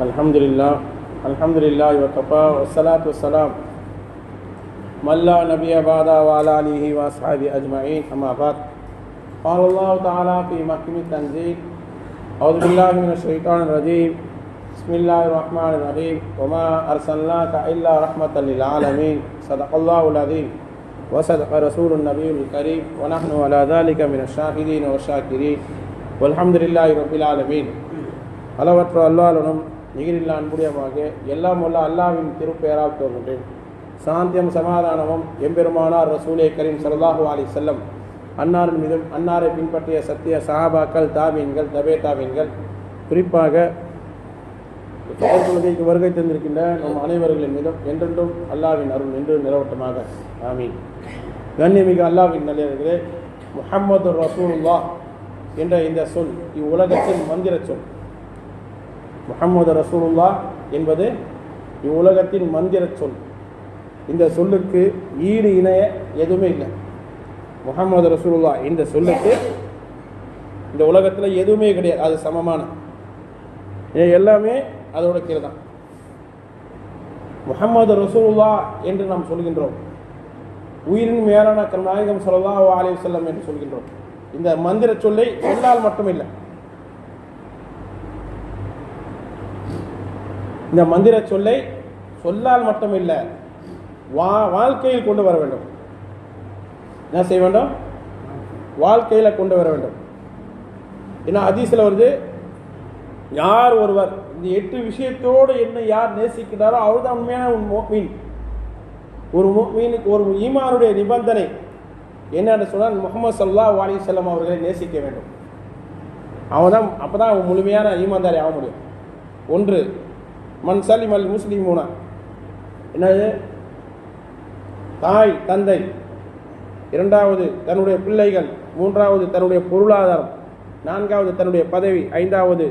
الحمد لله الحمد لله وكفى والصلاة والسلام من لا نبي بعد وعلى آله وأصحابه أجمعين أما بعد قال الله تعالى في محكم التنزيل أعوذ بالله من الشيطان الرجيم بسم الله الرحمن الرحيم وما أرسلناك إلا رحمة للعالمين صدق الله العظيم وصدق رسول النبي الكريم ونحن على ذلك من الشاهدين والشاكرين والحمد لله رب العالمين அளவற்ற அல்லாஹ்வுடனும் நிகரில்லா அன்புடையமாக எல்லாம் உள்ள அல்லாவின் திருப்பெயரால் தோன்றுகிறேன். சாந்தியம் சமாதானமும் எம்பெருமானார் ரசூலே கரீம் ஸல்லல்லாஹு அலி செல்லம் அன்னாரின் மீதும் அன்னாரை பின்பற்றிய சத்திய சஹாபாக்கள் தாபீன்கள் தபே தாபீன்கள். குறிப்பாக கொள்கைக்கு வருகை தந்திருக்கின்ற நம் அனைவர்களின் மீதும் என்றென்றும் அல்லாவின் அருள் நின்று நிலவட்டமாக. ஆமீன். கண்ணியமிகு அல்லாவின் நல்லே முஹம்மது ரசூலுல்லாஹ் என்ற இந்த சொல் இவ்வுலகத்தின் மந்திர சொல். முகமது ரசூலுல்லா என்பது இவ்வுலகத்தின் மந்திர சொல். இந்த சொல்லுக்கு ஈடு இணைய எதுவுமே இல்லை. முகமது ரசூலுல்லா இந்த சொல்லுக்கு இந்த உலகத்தில் எதுவுமே கிடையாது. அது சமமான. இது எல்லாமே அதோட கீழே தான். முகமது ரசூலுல்லா என்று நாம் சொல்கின்றோம். உயிரின் மேலான கருநாயகம் ஸல்லல்லாஹு அலைஹி செல்லம் என்று சொல்கின்றோம். இந்த மந்திர சொல்லை சொல்லால் மட்டும் இல்லை இந்த மந்திர சொல்லை சொல்லால் மட்டும் இல்லை வா வாழ்க்கையில் கொண்டு வர வேண்டும். என்ன செய்ய வேண்டும்? வாழ்க்கையில் கொண்டு வர வேண்டும். ஏன்னா ஹதீஸில் வருது யார் ஒருவர் இந்த எட்டு விஷயத்தோடு என்ன யார் நேசிக்கிறாரோ அவர் தான் உண்மையான ஒரு மோமீன் ஒரு மீனுக்கு ஒரு ஈமானுடைய நிபந்தனை என்னன்னு சொன்னால் முகமது சல்லா வாலி செல்லம் அவர்களை நேசிக்க வேண்டும். அவன் தான் அப்போ தான் அவன் முழுமையான ஈமான்தாரி ஆக முடியும். ஒன்று மண் சலிம் அல் முஸ்லிமூனா? என்னது? தாய் தந்தை. இரண்டாவது தன்னுடைய பிள்ளைகள். மூன்றாவது தன்னுடைய பொருளாதாரம். நான்காவது தன்னுடைய பதவி. ஐந்தாவது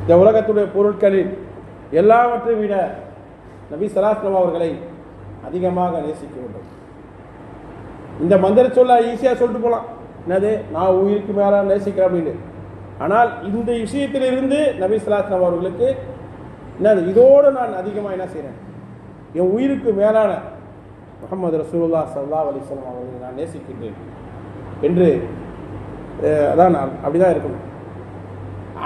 இந்த உலகத்துடைய பொருட்களில் எல்லாவற்றை விட நபி சலாஸ்லம் அவர்களை அதிகமாக நேசிக்க வேண்டும். இந்த மந்திர சொல்ல ஈஸியாக சொல்லிட்டு போகலாம் என்னது? நான் உயிருக்கு மேலே நேசிக்கிறேன் அப்படின்னு. ஆனால் இந்த விஷயத்திலிருந்து நபி சலாஸ்லாம் அவர்களுக்கு என்னது? இதோடு நான் அதிகமாக என்ன செய்கிறேன் என் உயிருக்கு மேலான முகமது ரசூல்லா சல்லா அலிஸ்லாம் அவர்களை நான் நேசிக்கின்றேன் என்று அதான் நான் அப்படிதான் இருக்கணும்.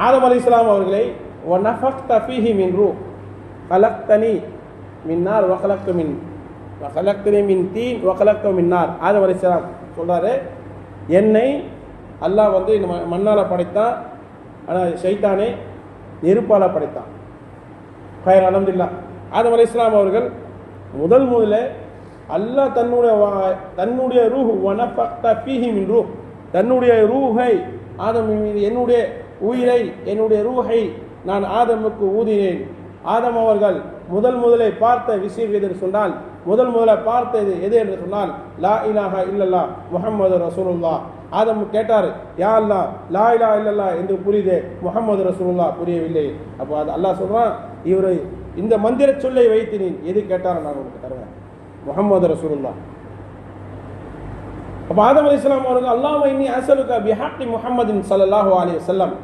ஆதம் அலி இஸ்லாம் அவர்களை ஒனஃபக்த தஃபிஹி மின் ரூ கலக்தனி மின்னார் வகலக்கு மின் வகலக்தனி மின் தீன் வகலக்கு மின்னார் ஆதம் அலி இஸ்லாம் சொல்கிறாரு என்னை அல்லாஹ் வந்து இந்த ம- படைத்தான். ஆனால் ஷைத்தானை நெருப்பால் படைத்தான். கயர் அலமதுல்லா ஆதம் அலி இஸ்லாம் அவர்கள் முதல் முதல்ல அல்லாஹ் தன்னுடைய வா- தன்னுடைய ரூஹ் வனஃபக்த ஃபீஹி மின் ரூஹ். தன்னுடைய ரூஹை ஆதம் என்னுடைய உயிரை என்னுடைய ரூஹை நான் ஆதமுக்கு ஊதினேன். ஆதம் அவர்கள் முதல் முதலை பார்த்த விஷயம் எதிர் சொன்னால் முதல் முதல்ல பார்த்தது எது என்று சொன்னால் லா இலாஹா இல்லல்லா முகமது ரசூலுல்லா ஆதம் கேட்டார் யா அல்லா லா இலா இல்லல்லா என்று புரியுது முகமது ரசூலுல்லா புரியவில்லை. அப்போ அது அல்லாஹ் சொல்கிறான் இவர் இந்த மந்திர சொல்லை வைத்து நீ எது கேட்டாலும் நான் உங்களுக்கு தருவேன். முகமது ரசூலுல்லா அப்போ ஆதம் அலி இஸ்லாம் அவர்கள் அல்லாஹ் இன்னி அசலுக்கா பிஹாப்டி முஹம்மதின் ஸல்லல்லாஹு அலி வல்லம்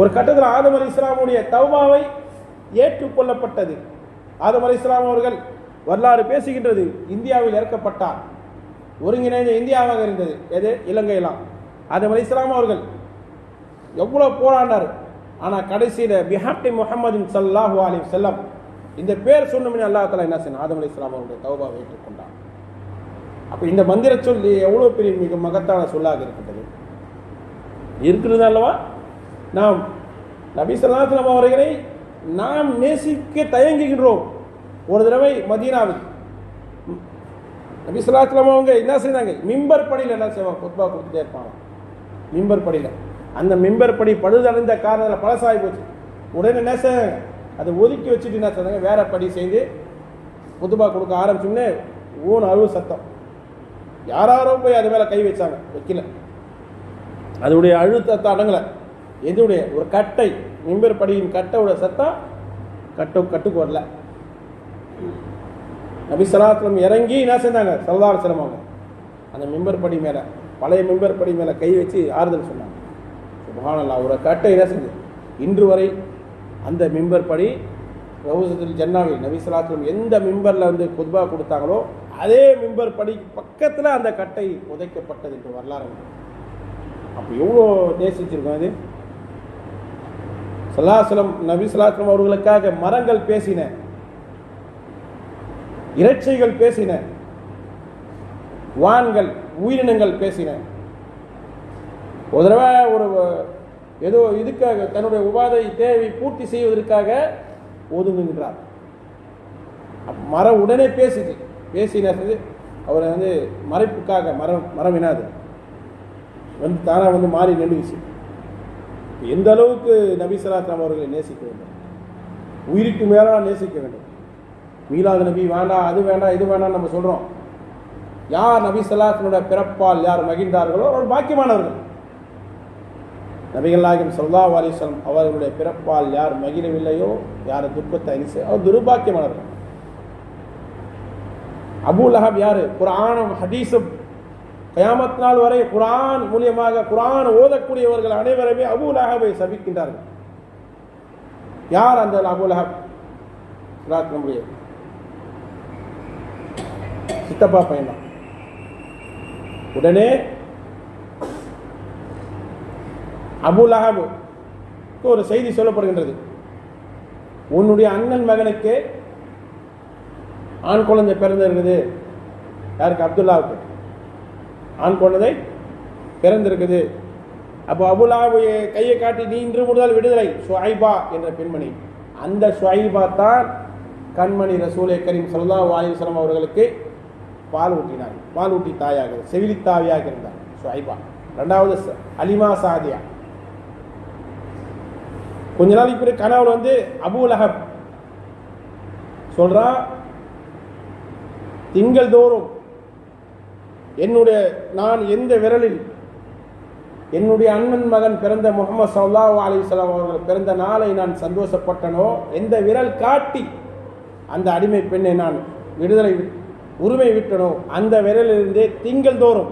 ஒரு கட்டத்தில் ஆதம் அலி இஸ்லாமுடைய தௌபாவை ஏற்றுக்கொள்ளப்பட்டது. ஆதம் அலி இஸ்லாம் அவர்கள் வரலாறு பேசுகின்றது. இந்தியாவில் இறக்கப்பட்டார் ஒருங்கிணைந்த இந்தியாவாக இருந்தது. எது? இலங்கையெல்லாம். அதே இஸ்லாம் அவர்கள் எவ்வளோ போராடினார் ஆனால் கடைசியில் பிஹாப்டி முஹம்மதின் சல்லாஹு அலைஹி செல்லம் இந்த பேர் சொன்னோம்னு அல்லா தலா என்ன செய்யணும் ஆதம் அலி இஸ்லாம் அவருடைய தௌபாவை ஏற்றுக்கொண்டார் அப்போ இந்த மந்திர சொல் எவ்வளோ பெரிய மிக மகத்தான சொல்லாக இருக்கின்றது. இருக்கிறது அல்லவா? நாம் நபி ஸல்லல்லாஹு அவர்களை நாம் நேசிக்க தயங்குகின்றோம். ஒரு தடவை மதீனாவுக்கு நபி ஸல்லல்லாஹு அவங்க என்ன செய்தாங்க? மிம்பர் படியில் என்ன செய்வாங்க? குத்பா கொடுத்துட்டே இருப்பாங்க. மிம்பர் படியில். அந்த மிம்பர் படி பழுதடைந்த காரணத்தில் பழசாகி போச்சு. உடனே என்ன செய்ய அதை ஒதுக்கி வச்சுட்டு என்ன செய்தாங்க? வேற படி செய்து குத்துபா கொடுக்க ஆரம்பிச்சோம்னே ஊன் அழுவு சத்தம். யாராரோ போய் அது மேலே கை வச்சாங்க. வைக்கல. அதனுடைய அழுத்தத்தை அடங்கலை. எதுடைய ஒரு கட்டை. மிம்பர் படியின் கட்டையோட சத்தம் கட்டு கட்டுக்கு வரல. நபி சலாத்திரம் இறங்கி என்ன செஞ்சாங்க? சரதார சிரமங்க அந்த மிம்பர் படி மேலே பழைய மெம்பர் படி மேலே கை வச்சு ஆறுதல் சொன்னாங்க. சுபஹானல்லாஹ் அவரை கட்ட என்ன செஞ்சு? இன்று வரை அந்த மிம்பர் படி ரவுசத்தில் ஜன்னாவில் நபிசலாத்தும் எந்த மிம்பரில் வந்து குத்பா கொடுத்தாங்களோ அதே மிம்பர் படி பக்கத்தில் அந்த கட்டை புதைக்கப்பட்டது என்று வரலாறு அப்போ எவ்வளோ நேசிச்சிருக்கோம் அது சலாசலம் நபி சலாத்திரம் அவர்களுக்காக மரங்கள் பேசின இறைச்சைகள் பேசின வான்கள் உயிரினங்கள் பேசின. ஒரு தடவை ஒரு ஏதோ இதுக்காக தன்னுடைய உபாதை தேவை பூர்த்தி செய்வதற்காக ஒதுங்குகின்றார். மரம் உடனே பேசுது பேசினது அவரை வந்து மறைப்புக்காக மரம் மரவினாது வந்து தானாக வந்து மாறி நின்றுச்சு எந்த அளவுக்கு நபிசலாத்லாம் அவர்களை நேசிக்க வேண்டும்? உயிருக்கு மேலாக நேசிக்க வேண்டும். மீலாது நபி வேண்டாம் அது வேண்டாம் இது வேண்டாம் நம்ம சொல்கிறோம் யார் நபி ஸல்லல்லாஹு பிறப்பால் யார் மகிழ்ந்தார்களோ அவர்கள் பாக்கியமானவர்கள். நபிகள் நாயகம் ஸல்லல்லாஹு அவர்களுடைய பிறப்பால் யார் மகிழவில்லையோ யார் துக்கத்தை அரிசி அவர் துர்பாக்கியமானவர்கள். அபு லஹப் யாரு? குரானும் ஹதீஸும். கயாமத் நாள் வரை குரான் மூலியமாக குரான் ஓதக்கூடியவர்கள் அனைவருமே அபு லஹபை சபிக்கின்றார்கள். யார் அந்த அபு லஹப்? நம்முடைய சித்தப்பா பையன் உடனே அபுல் லஹப் ஒரு செய்தி சொல்லப்படுகின்றது. உன்னுடைய அண்ணன் மகனுக்கு ஆண் குழந்தை பிறந்திருக்குது. யாருக்கு? அப்துல்லாவுக்கு. ஆண் குழந்தை பிறந்திருக்குது. அப்போ அபுலாவுடைய கையை காட்டி நீ இன்று முதல் விடுதலை ஷுஐபா என்ற பெண்மணி. அந்த ஷுஐபா தான் கண்மணி ரசூலை கரீம் சல்லா வாயு வஸல்லம் அவர்களுக்கு பால் ஊட்டினார். பால் ஊட்டி தாயாக செவிலி தாவியாக இருந்தார். ஷுஐபா ரெண்டாவது அலிமா சாதியா. கொஞ்ச நாளைக்கு பிறகு கனவுல வந்து அபூ அஹப் சொல்றா திங்கள் தோறும் என்னுடைய நான் எந்த விரலில் என்னுடைய அண்ணன் மகன் பிறந்த முகமது சல்லா அலிஸ்லாம் அவர்கள் பிறந்த நாளை நான் சந்தோஷப்பட்டனோ எந்த விரல் காட்டி அந்த அடிமை பெண்ணை நான் விடுதலை உரிமை விட்டனோ அந்த விரலிலிருந்தே திங்கள் தோறும்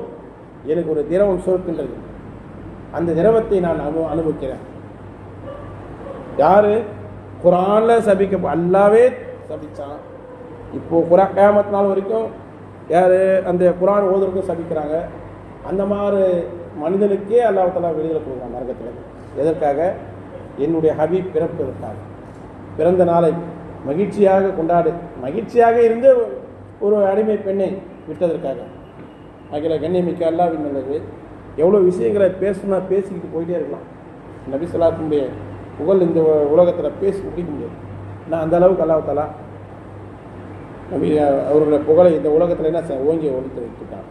எனக்கு ஒரு திரவம் சுரக்கின்றது. அந்த திரவத்தை நான் அனு அனுபவிக்கிறேன். யாரு? குரான்ல சபிக்க அல்லாவே சபிச்சான். இப்போ குரா கியாமத் நாள் வரைக்கும் யாரு? அந்த குரான் ஓதுறதுக்கும் சபிக்கிறாங்க. அந்த மாதிரி மனிதனுக்கே அல்லாஹ் விடுதலை கொடுக்குறான் நரகத்தில். எதற்காக? என்னுடைய ஹபீப் பிறப்பதற்காக பிறந்த நாளை மகிழ்ச்சியாக கொண்டாடு. மகிழ்ச்சியாக இருந்து ஒரு அடிமை பெண்ணை விட்டதற்காக. அகில கண்ணியமிக்க அல்லாவின் நல்லது. எவ்வளோ விஷயங்களை பேசணும்னா பேசிக்கிட்டு போயிட்டே இருக்கலாம். நபிசலாத்தினுடைய புகழ் இந்த உலகத்தில் பேசி முடிக்க முடியாது. நான் அந்த அளவுக்கு அல்லாஹ் நபி அவருடைய புகழை இந்த உலகத்தில் என்ன ஓங்கி ஒழித்து வைத்துட்டான்.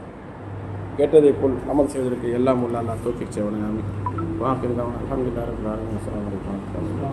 கேட்டதை போல் அமல் செய்வதற்கு எல்லாம் உள்ள அல்லா தோக்கி செய்வனை வாக்கிருந்தான் அலமதுல்லா